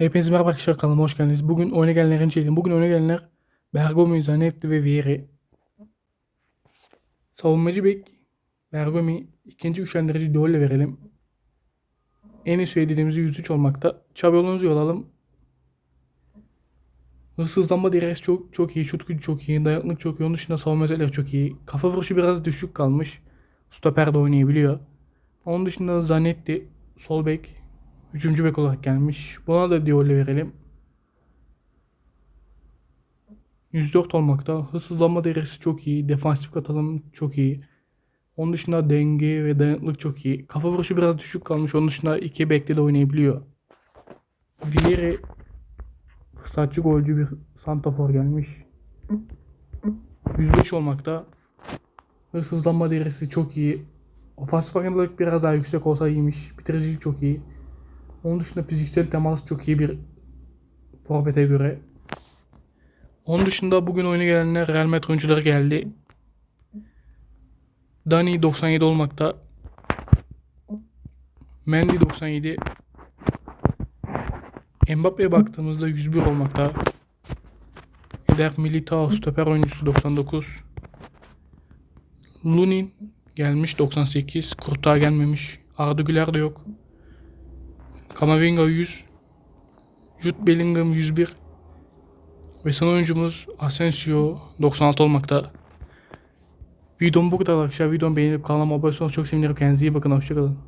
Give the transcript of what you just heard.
Hepinize merhaba arkadaşlar kanalıma hoş geldiniz. Bugün oyuna gelenlerin içeriği. Bugün oyuna gelenler Bergomi, Zanetti ve Vieri. Savunmacı bek Bergomi ikinci güçlendirici Dolle verelim. En iyi söylediğimiz 103 olmakta. Çabyolunuzu yolalım. Hırsızlanma direkt çok çok iyi, şut gücü çok iyi, dayanıklık çok iyi, onun dışında savunma özellikleri çok iyi. Kafa vuruşu biraz düşük kalmış. Stoper de oynayabiliyor. Onun dışında Zanetti sol bek, üçüncü bek olarak gelmiş. Buna da Diol'le verelim. 104 olmakta. Hırsızlanma derecesi çok iyi. Defansif katılım çok iyi. Onun dışında denge ve dayanıklık çok iyi. Kafa vuruşu biraz düşük kalmış. Onun dışında iki bekle de oynayabiliyor. Vieri fırsatçı golcü bir santafor gelmiş. 105 olmakta. Hırsızlanma derecesi çok iyi. Ofansif farkındalık biraz daha yüksek olsa iyiymiş. Bitiricilik çok iyi. Onun dışında fiziksel temas çok iyi bir forvete göre. Onun dışında bugün oyuna gelenler Real Madrid oyuncuları geldi. Dani 97 olmakta. Mendy 97. Mbappe'ye baktığımızda 101 olmakta. Eder Militao stoper oyuncusu 99. Lunin gelmiş 98. Kurtağı gelmemiş. Arda Güler de yok. Kamavinga 100. Jude Bellingham 101. Ve son oyuncumuz Asensio 96 olmakta. Videom bu kadar arkadaşlar. Videomu beğenip kanalıma abone olursanız çok sevinirim. Kendinize iyi bakın. Hoşçakalın.